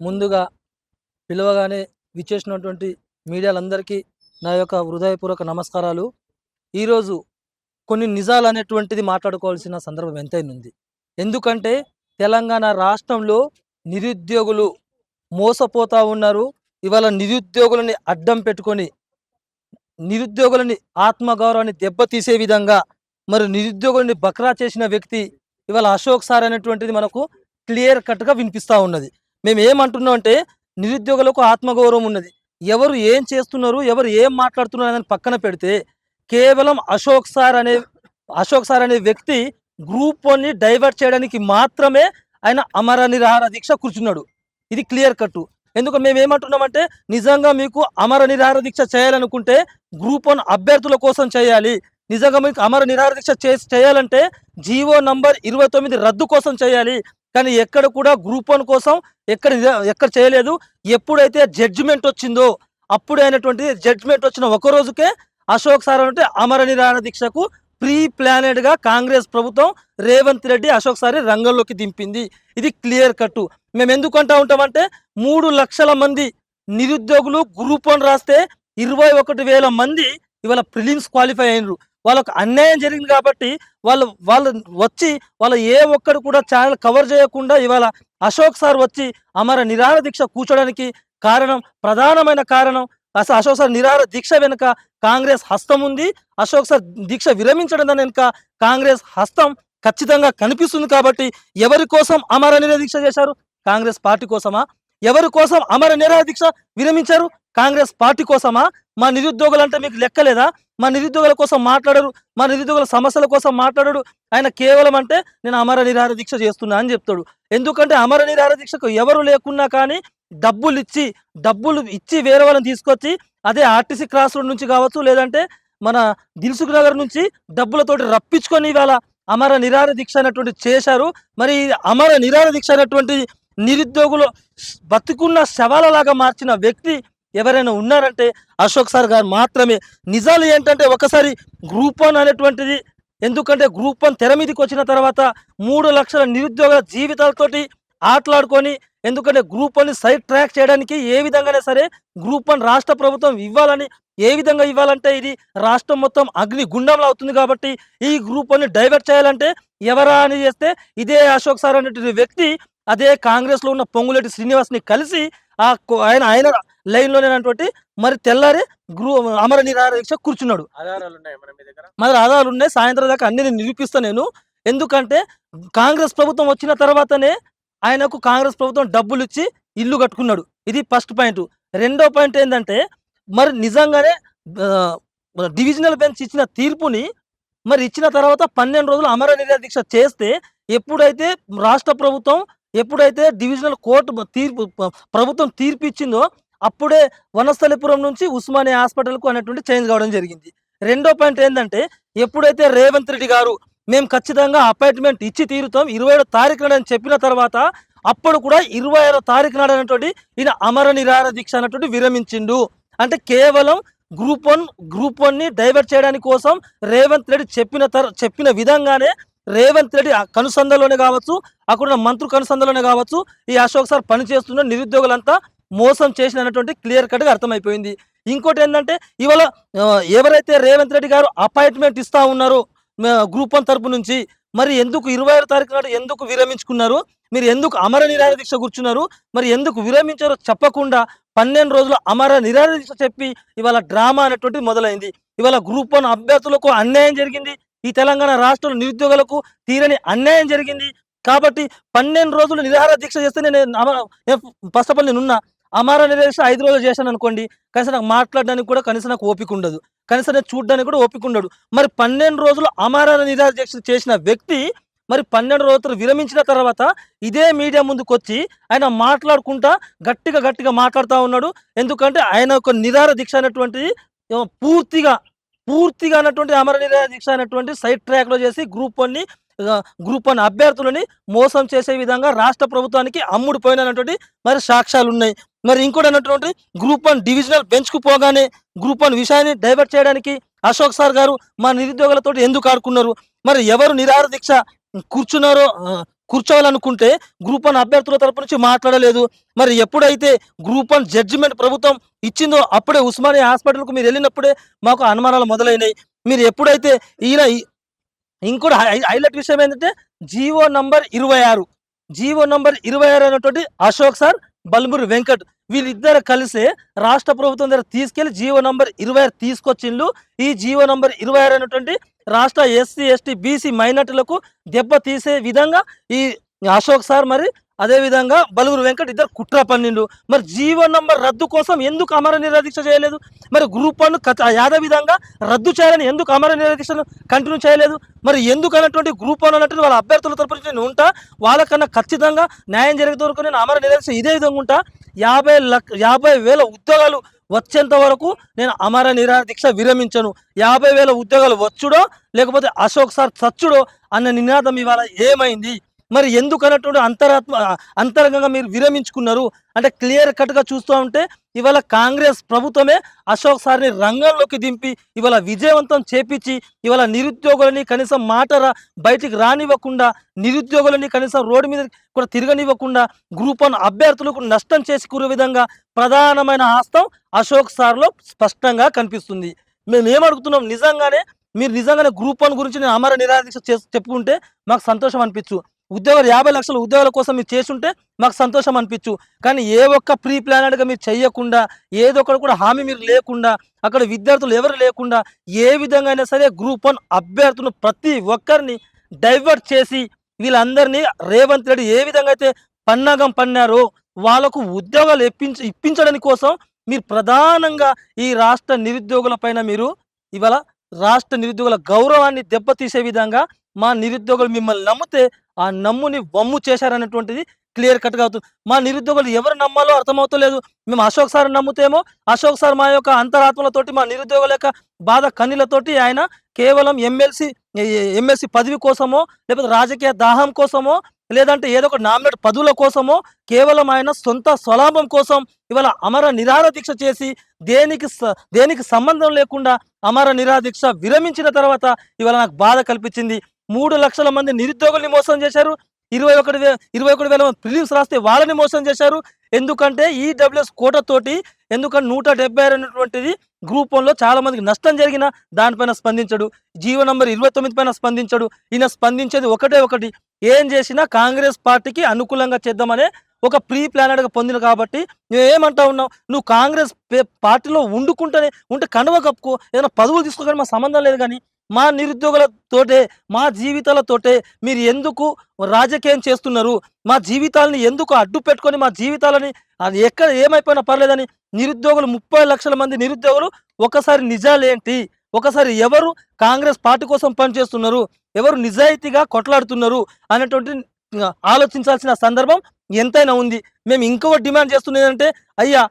ముందుగా పిలవగానే విచ్చేసినటువంటి మీడియాలందరికీ నా యొక్క హృదయపూర్వక నమస్కారాలు. ఈరోజు కొన్ని నిజాలు అనేటువంటిది మాట్లాడుకోవాల్సిన సందర్భం ఎంతైనా ఉంది ఎందుకంటే తెలంగాణ రాష్ట్రంలో నిరుద్యోగులు మోసపోతూ ఉన్నారు. ఇవాళ నిరుద్యోగులని అడ్డం పెట్టుకొని నిరుద్యోగులని ఆత్మగౌరవాన్ని దెబ్బతీసే విధంగా మరి నిరుద్యోగులని బక్రా చేసిన వ్యక్తి ఇవాళ అశోక్ సార్ అనేటువంటిది మనకు క్లియర్ కట్గా వినిపిస్తూ ఉన్నది. మేము ఏమంటున్నాం అంటే నిరుద్యోగులకు ఆత్మగౌరవం ఉన్నది. ఎవరు ఏం చేస్తున్నారు ఎవరు ఏం మాట్లాడుతున్నారు అని పక్కన పెడితే కేవలం అశోక్ సార్ అనే అశోక్ సార్ అనే వ్యక్తి గ్రూప్ వన్ని డైవర్ట్ చేయడానికి మాత్రమే ఆయన అమర నిరాహార దీక్ష కూర్చున్నాడు. ఇది క్లియర్ కట్టు. ఎందుకు మేము ఏమంటున్నామంటే నిజంగా మీకు అమర నిరాహార దీక్ష చేయాలనుకుంటే గ్రూప్ వన్ అభ్యర్థుల కోసం చేయాలి. నిజంగా మీకు అమర నిరాహార దీక్ష చేయాలంటే జీవో నంబర్ ఇరవై తొమ్మిది రద్దు కోసం చేయాలి. కానీ ఎక్కడ కూడా గ్రూప్ వన్ కోసం ఎక్కడ ఎక్కడ చేయలేదు. ఎప్పుడైతే జడ్జిమెంట్ వచ్చిందో అప్పుడు అయినటువంటి జడ్జిమెంట్ వచ్చిన ఒక రోజుకే అశోక్ సార్ అంటే అమర నిరాణ దీక్షకు ప్రీ ప్లానెడ్గా కాంగ్రెస్ ప్రభుత్వం రేవంత్ రెడ్డి అశోక్ సారి రంగంలోకి దింపింది. ఇది క్లియర్ కట్టు మేము ఎందుకు అంటా ఉంటామంటే మూడు లక్షల మంది నిరుద్యోగులు గ్రూప్ వన్ రాస్తే ఇరవై ఒకటి వేల మంది ఇవాళ ప్రిలిమ్స్ క్వాలిఫై అయినరు. వాళ్ళకు అన్యాయం జరిగింది కాబట్టి వాళ్ళు వాళ్ళు వచ్చి వాళ్ళు ఏ ఒక్కడు కూడా ఛానల్ కవర్ చేయకుండా ఇవాళ అశోక్ సార్ వచ్చి అమర నిరాహార దీక్ష కూర్చోడానికి కారణం ప్రధానమైన కారణం అసలు అశోక్ సార్ నిరాహార దీక్ష వెనుక కాంగ్రెస్ హస్తం ఉంది. అశోక్ సార్ దీక్ష విరమించడం దాని వెనుక కాంగ్రెస్ హస్తం ఖచ్చితంగా కనిపిస్తుంది కాబట్టి ఎవరి కోసం అమర నిరాహార దీక్ష చేశారు? కాంగ్రెస్ పార్టీ కోసమా? ఎవరి కోసం అమర నిరాహార దీక్ష విరమించారు? కాంగ్రెస్ పార్టీ కోసమా? మా నిరుద్యోగులు అంటే మీకు లెక్కలేదా? మా నిరుద్యోగుల కోసం మాట్లాడరు మా నిరుద్యోగుల సమస్యల కోసం మాట్లాడడు ఆయన కేవలం అంటే నేను అమర నిరాహార దీక్ష చేస్తున్నా అని చెప్తాడు. ఎందుకంటే అమర నిరాహార దీక్షకు ఎవరు లేకున్నా కానీ డబ్బులు ఇచ్చి డబ్బులు ఇచ్చి వేరే వాళ్ళని తీసుకొచ్చి అదే ఆర్టీసీ క్రాస్ రోడ్ నుంచి కావచ్చు లేదంటే మన దిల్సుఖ్ నగర్ నుంచి డబ్బులతోటి రప్పించుకొని ఇవాళ అమర నిరాహార దీక్ష అనేటువంటి చేశారు. మరి అమర నిరాహార దీక్ష అనేటువంటి నిరుద్యోగులు బతుకున్న శవాలలాగా మార్చిన వ్యక్తి ఎవరైనా ఉన్నారంటే అశోక్ సార్ గారు మాత్రమే. నిజాలు ఏంటంటే ఒకసారి గ్రూప్ వన్ అనేటువంటిది ఎందుకంటే గ్రూప్ వన్ తెర మీదకి వచ్చిన తర్వాత మూడు లక్షల నిరుద్యోగ జీవితాలతోటి ఆటలాడుకొని ఎందుకంటే గ్రూప్ వన్ని సైడ్ ట్రాక్ చేయడానికి ఏ విధంగానే సరే గ్రూప్ వన్ రాష్ట్ర ప్రభుత్వం ఇవ్వాలని ఏ విధంగా ఇవ్వాలంటే ఇది రాష్ట్రం మొత్తం అగ్ని గుండంలో అవుతుంది కాబట్టి ఈ గ్రూప్ వన్ని డైవర్ట్ చేయాలంటే ఎవరా అని చేస్తే ఇదే అశోక్ సార్ అనేటువంటి వ్యక్తి అదే కాంగ్రెస్లో ఉన్న పొంగులేటి శ్రీనివాస్ని కలిసి ఆ ఆయన ఆయన లైన్ లోనేటువంటి మరి తెల్లారి గ్రూ అమర నిరాహార దీక్ష కూర్చున్నాడు మరి ఆధారాలు ఉన్నాయి సాయంత్రం దాకా అన్ని నేను నిరూపిస్తా నేను. ఎందుకంటే కాంగ్రెస్ ప్రభుత్వం వచ్చిన తర్వాతనే ఆయనకు కాంగ్రెస్ ప్రభుత్వం డబ్బులు ఇచ్చి ఇల్లు కట్టుకున్నాడు. ఇది ఫస్ట్ పాయింట్. రెండో పాయింట్ ఏంటంటే మరి నిజంగానే డివిజనల్ బెంచ్ ఇచ్చిన తీర్పుని మరి ఇచ్చిన తర్వాత పన్నెండు రోజులు అమర నిరాహార దీక్ష చేస్తే ఎప్పుడైతే రాష్ట్ర ప్రభుత్వం ఎప్పుడైతే డివిజనల్ కోర్టు తీర్పు ప్రభుత్వం తీర్పు ఇచ్చిందో అప్పుడే వనస్థలిపురం నుంచి ఉస్మానియా హాస్పిటల్కు అనేటువంటి చేంజ్ కావడం జరిగింది. రెండో పాయింట్ ఏంటంటే ఎప్పుడైతే రేవంత్ రెడ్డి గారు మేము ఖచ్చితంగా అపాయింట్మెంట్ ఇచ్చి తీరుతాం ఇరవై ఏడో తారీఖు నాడు అని చెప్పిన తర్వాత అప్పుడు కూడా ఇరవై ఆరో తారీఖు నాడు అనేటువంటి ఈయన అమర నిరాహార దీక్ష అన్నటువంటి విరమించిండు. అంటే కేవలం గ్రూప్ వన్ గ్రూప్ వన్ని డైవర్ట్ చేయడానికి కోసం రేవంత్ రెడ్డి చెప్పిన తర చెప్పిన విధంగానే రేవంత్ రెడ్డి కనుసందలోనే కనుసంధలోనే కావచ్చు అక్కడ ఉన్న మంత్రు కనుసంధలోనే కావచ్చు ఈ అశోక్ సార్ పనిచేస్తున్న నిరుద్యోగులంతా మోసం చేసినటువంటి క్లియర్ కట్గా అర్థమైపోయింది. ఇంకోటి ఏంటంటే ఇవాళ ఎవరైతే రేవంత్ రెడ్డి గారు అపాయింట్మెంట్ ఇస్తా ఉన్నారో గ్రూప్ వన్ తరపు నుంచి మరి ఎందుకు ఇరవై ఆరు తారీఖు నాడు ఎందుకు విరమించుకున్నారు మీరు ఎందుకు అమర నిరాహార దీక్ష కూర్చున్నారు మరి ఎందుకు విరమించారో చెప్పకుండా పన్నెండు రోజులు అమర నిరాహార దీక్ష చెప్పి ఇవాళ డ్రామా అనేటువంటిది మొదలైంది. ఇవాళ గ్రూప్ వన్ అభ్యర్థులకు అన్యాయం జరిగింది. ఈ తెలంగాణ రాష్ట్రంలో నిరుద్యోగులకు తీరని అన్యాయం జరిగింది. కాబట్టి పన్నెండు రోజులు నిరాహార దీక్ష చేస్తే నేను ఫస్ట్ ఆఫ్ ఆల్ నేను ఉన్నా అమర ఐదు రోజులు చేశాను అనుకోండి కనీసం నాకు మాట్లాడడానికి కూడా కనీసం నాకు ఓపిక ఉండదు. కనీసం నేను చూడడానికి కూడా ఓపిక ఉండడు. మరి పన్నెండు రోజులు అమర నిరాహార దీక్ష చేసిన వ్యక్తి మరి పన్నెండు రోజులు విరమించిన తర్వాత ఇదే మీడియా ముందుకు వచ్చి ఆయన మాట్లాడుకుంటా గట్టిగా గట్టిగా మాట్లాడుతూ ఉన్నాడు. ఎందుకంటే ఆయన ఒక నిరాహార దీక్ష అనేటువంటిది పూర్తిగా పూర్తిగా అన్నటువంటి అమర దీక్ష అనేటువంటి సైడ్ ట్రాక్లో చేసి గ్రూప్ వన్ని గ్రూప్ వన్ అభ్యర్థులని మోసం చేసే విధంగా రాష్ట్ర ప్రభుత్వానికి అమ్ముడు పోయినటువంటి మరి సాక్ష్యాలు ఉన్నాయి. మరి ఇంకోటి అన్నటువంటి గ్రూప్ వన్ డివిజనల్ బెంచ్కు పోగానే గ్రూప్ వన్ విషయాన్ని డైవర్ట్ చేయడానికి అశోక్ సార్ గారు మా నిరుద్యోగులతో ఎందుకు ఆడుకున్నారు? మరి ఎవరు నిరాహార దీక్ష కూర్చున్నారో కూర్చోవాలనుకుంటే గ్రూప్ వన్ అభ్యర్థుల తరపు నుంచి మాట్లాడలేదు. మరి ఎప్పుడైతే గ్రూప్ వన్ జడ్జిమెంట్ ప్రభుత్వం ఇచ్చిందో అప్పుడే ఉస్మానియా హాస్పిటల్కు మీరు వెళ్ళినప్పుడే మాకు అనుమానాలు మొదలైనాయి. మీరు ఎప్పుడైతే ఈయన ఇంకోటి హై- హైలైట్ విషయం ఏంటంటే జీవో నంబర్ ఇరవై ఆరు. జీవో నంబర్ ఇరవై ఆరు అనేటువంటి అశోక్ సార్ బల్మూరి వెంకట్ వీళ్ళిద్దరు కలిసి రాష్ట్ర ప్రభుత్వం దగ్గర తీసుకెళ్ళి జీవో నంబర్ ఇరవై ఆరు తీసుకొచ్చిండ్రు ఈ జీవో నంబర్ ఇరవై ఆరు అనేటువంటి రాష్ట్ర ఎస్సీ ఎస్టీ బీసీ మైనార్టీలకు దెబ్బ తీసే విధంగా ఈ అశోక్ సార్ మరి అదేవిధంగా బలుగురు వెంకట్ ఇద్దరు కుట్ర పన్నిండు. మరి జీవో నంబర్ రద్దు కోసం ఎందుకు అమర నిరాదీక్ష చేయలేదు? మరి గ్రూప్ వన్ యాద విధంగా రద్దు చేయాలని ఎందుకు అమర నిరాదీక్షను కంటిన్యూ చేయలేదు? మరి ఎందుకు అన్నటువంటి గ్రూప్ వన్ అన్నటువంటి వాళ్ళ అభ్యర్థుల తరపున నేను ఉంటా వాళ్ళకన్నా ఖచ్చితంగా న్యాయం జరిగే వరకు నేను అమర నిరాదీక్ష ఇదే విధంగా ఉంటా. యాభై లక్ష యాభై వేల ఉద్యోగాలు వచ్చేంత వరకు నేను అమర నిరాదీక్ష విరమించను. యాభై వేల ఉద్యోగాలు వచ్చుడో లేకపోతే అశోక్ సార్ చచ్చుడో అన్న నినాదం ఇవాళ ఏమైంది? మరి ఎందుకు అన్నటువంటి అంతరాత్మ అంతరంగంగా మీరు విరమించుకున్నారు? అంటే క్లియర్ కట్గా చూస్తూ ఉంటే ఇవాళ కాంగ్రెస్ ప్రభుత్వమే అశోక్ సార్ని రంగంలోకి దింపి ఇవాళ విజయవంతం చేపించి ఇవాళ నిరుద్యోగులని కనీసం మాట బయటికి రానివ్వకుండా నిరుద్యోగులని కనీసం రోడ్డు మీద కూడా తిరగనివ్వకుండా గ్రూప్ వన్ అభ్యర్థులకు నష్టం చేకూరే విధంగా ప్రధానమైన ఆస్తం అశోక్ సార్లో స్పష్టంగా కనిపిస్తుంది. మేము ఏమడుగుతున్నాం నిజంగానే మీరు నిజంగానే గ్రూప్ వన్ గురించి నేను అమర నిరాదీక్ష చెప్పుకుంటే మాకు సంతోషం అనిపించు ఉద్యోగాలు యాభై లక్షల ఉద్యోగాల కోసం మీరు చేసుంటే మాకు సంతోషం అనిపించు. కానీ ఏ ఒక్క ప్రీ ప్లానెడ్గా మీరు చేయకుండా ఏదో ఒకటి కూడా హామీ మీరు లేకుండా అక్కడ విద్యార్థులు ఎవరు లేకుండా ఏ విధంగా అయినా సరే గ్రూప్ వన్ అభ్యర్థులను ప్రతి ఒక్కరిని డైవర్ట్ చేసి వీళ్ళందరినీ రేవంత్ రెడ్డి ఏ విధంగా అయితే పన్నాగం పన్నారో వాళ్ళకు ఉద్యోగాలు ఇప్పించ ఇప్పించడానికి కోసం మీరు ప్రధానంగా ఈ రాష్ట్ర నిరుద్యోగుల పైన మీరు ఇవాళ రాష్ట్ర నిరుద్యోగుల గౌరవాన్ని దెబ్బతీసే విధంగా మా నిరుద్యోగులు మిమ్మల్ని నమ్మితే ఆ నమ్ముని వమ్ము చేశారన్నటువంటిది క్లియర్ కట్గా అవుతుంది. మా నిరుద్యోగులు ఎవరు నమ్మాలో అర్థమవుతలేదు. మేము అశోక్ సార్ నమ్ముతేమో అశోక్ సార్ మా యొక్క అంతరాత్మలతోటి మా నిరుద్యోగుల యొక్క బాధ కన్నీలతోటి ఆయన కేవలం ఎమ్మెల్సీ ఎమ్మెల్సీ పదవి కోసమో లేకపోతే రాజకీయ దాహం కోసమో లేదంటే ఏదో ఒక నామినేట్ పదవుల కోసమో కేవలం ఆయన సొంత స్వలాభం కోసం ఇవాళ అమర నిరాహార దీక్ష చేసి దేనికి దేనికి సంబంధం లేకుండా అమర నిరాహార విరమించిన తర్వాత ఇవాళ నాకు బాధ కల్పించింది. మూడు లక్షల మంది నిరుద్యోగుల్ని మోసం చేశారు. ఇరవై ఒకటి ఇరవై ఒకటి వేల మంది ప్రిలిమ్స్ రాస్తే వాళ్ళని మోసం చేశారు. ఎందుకంటే ఈడబ్ల్యూఎస్ కోటతోటి ఎందుకంటే నూట డెబ్బై ఆరు అనేటువంటిది గ్రూప్ వన్లో చాలా మందికి నష్టం జరిగిన దానిపైన స్పందించడు. జీవో నంబర్ ఇరవై తొమ్మిది పైన స్పందించడు. ఈయన స్పందించేది ఒకటే ఒకటి. ఏం చేసినా కాంగ్రెస్ పార్టీకి అనుకూలంగా చేద్దామనే ఒక ప్రీ ప్లానెడ్గా పొందిన కాబట్టి నువ్వు ఏమంటా ఉన్నావు? నువ్వు కాంగ్రెస్ పార్టీలో ఉండుకుంటేనే ఉంటే కండువ కప్పుకో. ఏదైనా పదవులు తీసుకోగానే మా సంబంధం లేదు కానీ. మా నిరుద్యోగులతోటే మా జీవితాలతోటే మీరు ఎందుకు రాజకీయం చేస్తున్నారు? మా జీవితాలని ఎందుకు అడ్డు పెట్టుకొని మా జీవితాలని అది ఎక్కడ ఏమైపోయినా పర్లేదని నిరుద్యోగులు ముప్పై లక్షల మంది నిరుద్యోగులు ఒకసారి నిజాలేంటి ఒకసారి ఎవరు కాంగ్రెస్ పార్టీ కోసం పనిచేస్తున్నారు? ఎవరు నిజాయితీగా కొట్లాడుతున్నారు? అనేటువంటి ఆలోచించాల్సిన సందర్భం ఎంతైనా ఉంది. మేము ఇంకొక డిమాండ్ చేస్తున్నది అంటే అయ్యా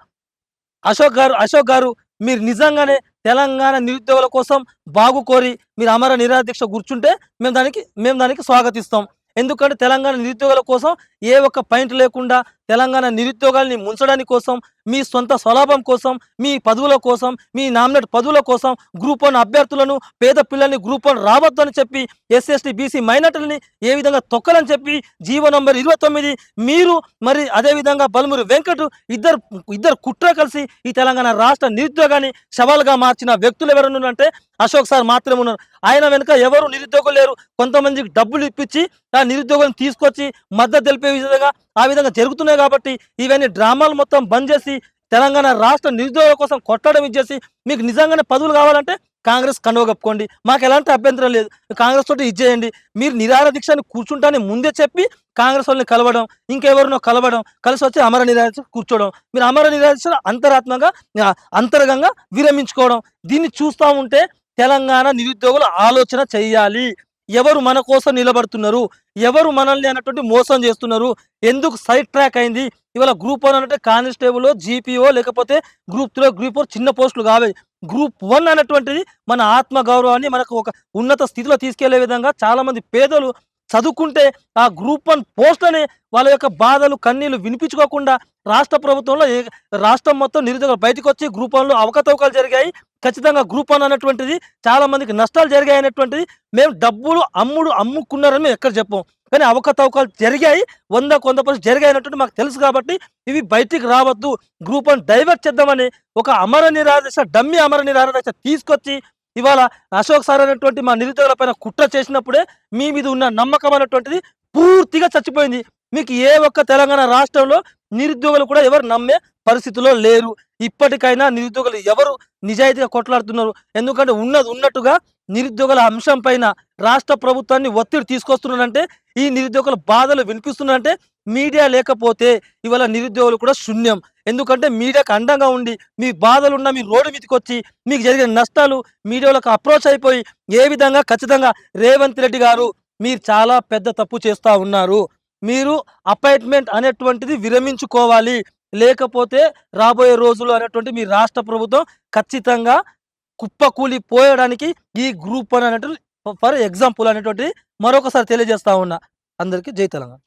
అశోక్ గారు అశోక్ గారు మీరు నిజంగానే తెలంగాణ నిరుద్యోగుల కోసం బాగు కోరి మీరు అమర నిరాదీక్ష కూర్చుంటే మేము దానికి మేము దానికి స్వాగతిస్తాం. ఎందుకంటే తెలంగాణ నిరుద్యోగుల కోసం ఏ ఒక్క పాయింట్ లేకుండా తెలంగాణ నిరుద్యోగాల్ని ముంచడానికి కోసం మీ సొంత స్వలాభం కోసం మీ పదవుల కోసం మీ నామినేట్ పదవుల కోసం గ్రూప్ వన్ అభ్యర్థులను పేద పిల్లల్ని గ్రూప్ వన్ రావద్దు అని చెప్పి ఎస్ఎస్టీ బీసీ మైనార్టీలని ఏ విధంగా తొక్కలని చెప్పి జీవో నంబర్ ఇరవై తొమ్మిది మీరు మరి అదేవిధంగా విధంగా వెంకట్ ఇద్దరు ఇద్దరు కుట్ర కలిసి ఈ తెలంగాణ రాష్ట్ర నిరుద్యోగాన్ని సవాల్గా మార్చిన వ్యక్తులు ఎవరు అంటే అశోక్ సార్ మాత్రమే ఉన్నారు. ఆయన వెనుక ఎవరు నిరుద్యోగులు లేరు. కొంతమందికి డబ్బులు ఇప్పించి ఆ నిరుద్యోగులను తీసుకొచ్చి మద్దతు తెలిపే విధంగా ఆ విధంగా జరుగుతున్నాయి కాబట్టి ఇవన్నీ డ్రామాలు మొత్తం బంద్ చేసి తెలంగాణ రాష్ట్ర నిరుద్యోగుల కోసం కొట్టడం ఇచ్చేసి మీకు నిజంగానే పదవులు కావాలంటే కాంగ్రెస్ కండువ కప్పుకోండి. మాకు ఎలాంటి అభ్యంతరం లేదు. కాంగ్రెస్ తోటి ఇచ్చేయండి మీరు నిరాహార దీక్షని కూర్చుంటానే ముందే చెప్పి కాంగ్రెస్ వాళ్ళని కలవడం ఇంకెవరినో కలవడం కలిసి వచ్చి అమర నిరాశ కూర్చోవడం మీరు అమర నిరాశ అంతరాత్మగా అంతరంగంగా విరమించుకోవడం దీన్ని చూస్తూ ఉంటే తెలంగాణ నిరుద్యోగులు ఆలోచన చేయాలి. ఎవరు మన కోసం నిలబడుతున్నారు? ఎవరు మనల్ని అన్నటువంటి మోసం చేస్తున్నారు? ఎందుకు సైడ్ ట్రాక్ అయింది? ఇవాళ గ్రూప్ వన్ అంటే కానిస్టేబుల్ జీపీఓ లేకపోతే గ్రూప్ త్రీ గ్రూప్ ఫోర్ చిన్న పోస్టులు కావాలి గ్రూప్ వన్ అన్నటువంటిది మన ఆత్మ గౌరవాన్ని మనకు ఒక ఉన్నత స్థితిలో తీసుకెళ్ళే విధంగా చాలా మంది పేదలు చదువుకుంటే ఆ గ్రూప్ వన్ పోస్టులని వాళ్ళ యొక్క బాధలు కన్నీళ్ళు వినిపించుకోకుండా రాష్ట్ర ప్రభుత్వంలో రాష్ట్రం మొత్తం నిరుద్యోగులు బయటకు వచ్చి గ్రూప్ వన్లో అవకతవకాలు జరిగాయి. ఖచ్చితంగా గ్రూప్ వన్ అన్నటువంటిది చాలా మందికి నష్టాలు జరిగాయి అనేటువంటిది మేము డబ్బులు అమ్ముడు అమ్ముకున్నారని మేము ఎక్కడ చెప్పాం. కానీ అవకతవకాలు జరిగాయి. వందకు వంద పర్సెంట్ జరిగాయి అన్నట్టు మాకు తెలుసు కాబట్టి ఇవి బయటికి రావద్దు. గ్రూప్ వన్ డైవర్ట్ చేద్దామని ఒక అమర నిరాదేశ డమ్మి అమర నిరాదేశ తీసుకొచ్చి ఇవాళ అశోక్ సార్ అనేటువంటి మా నిరుద్యోగుల పైన కుట్ర చేసినప్పుడే మీ మీద ఉన్న నమ్మకం అనేటువంటిది పూర్తిగా చచ్చిపోయింది. మీకు ఏ ఒక్క తెలంగాణ రాష్ట్రంలో నిరుద్యోగులు కూడా ఎవరు నమ్మే పరిస్థితిలో లేరు. ఇప్పటికైనా నిరుద్యోగులు ఎవరు నిజాయితీగా కొట్లాడుతున్నారు? ఎందుకంటే ఉన్నది ఉన్నట్టుగా నిరుద్యోగుల అంశం పైన రాష్ట్ర ప్రభుత్వాన్ని ఒత్తిడి తీసుకొస్తున్నారంటే ఈ నిరుద్యోగుల బాధలు వినిపిస్తున్నారంటే మీడియా లేకపోతే ఇవాళ నిరుద్యోగులు కూడా శూన్యం. ఎందుకంటే మీడియాకు అండంగా ఉండి మీ బాధలున్నా మీ రోడ్డు మీదకి వచ్చి మీకు జరిగిన నష్టాలు మీడియాలకు అప్రోచ్ అయిపోయి ఏ విధంగా ఖచ్చితంగా రేవంత్ రెడ్డి గారు మీరు చాలా పెద్ద తప్పు చేస్తూ ఉన్నారు. మీరు అపాయింట్మెంట్ అనేటువంటిది విరమించుకోవాలి. లేకపోతే రాబోయే రోజులు అనేటువంటి మీ రాష్ట్ర ప్రభుత్వం ఖచ్చితంగా కుప్పకూలి పోయడానికి ఈ గ్రూప్ అని అనేటువంటి ఫర్ ఎగ్జాంపుల్ అనేటువంటి మరొకసారి తెలియజేస్తా ఉన్నా. అందరికీ జై తెలంగాణ.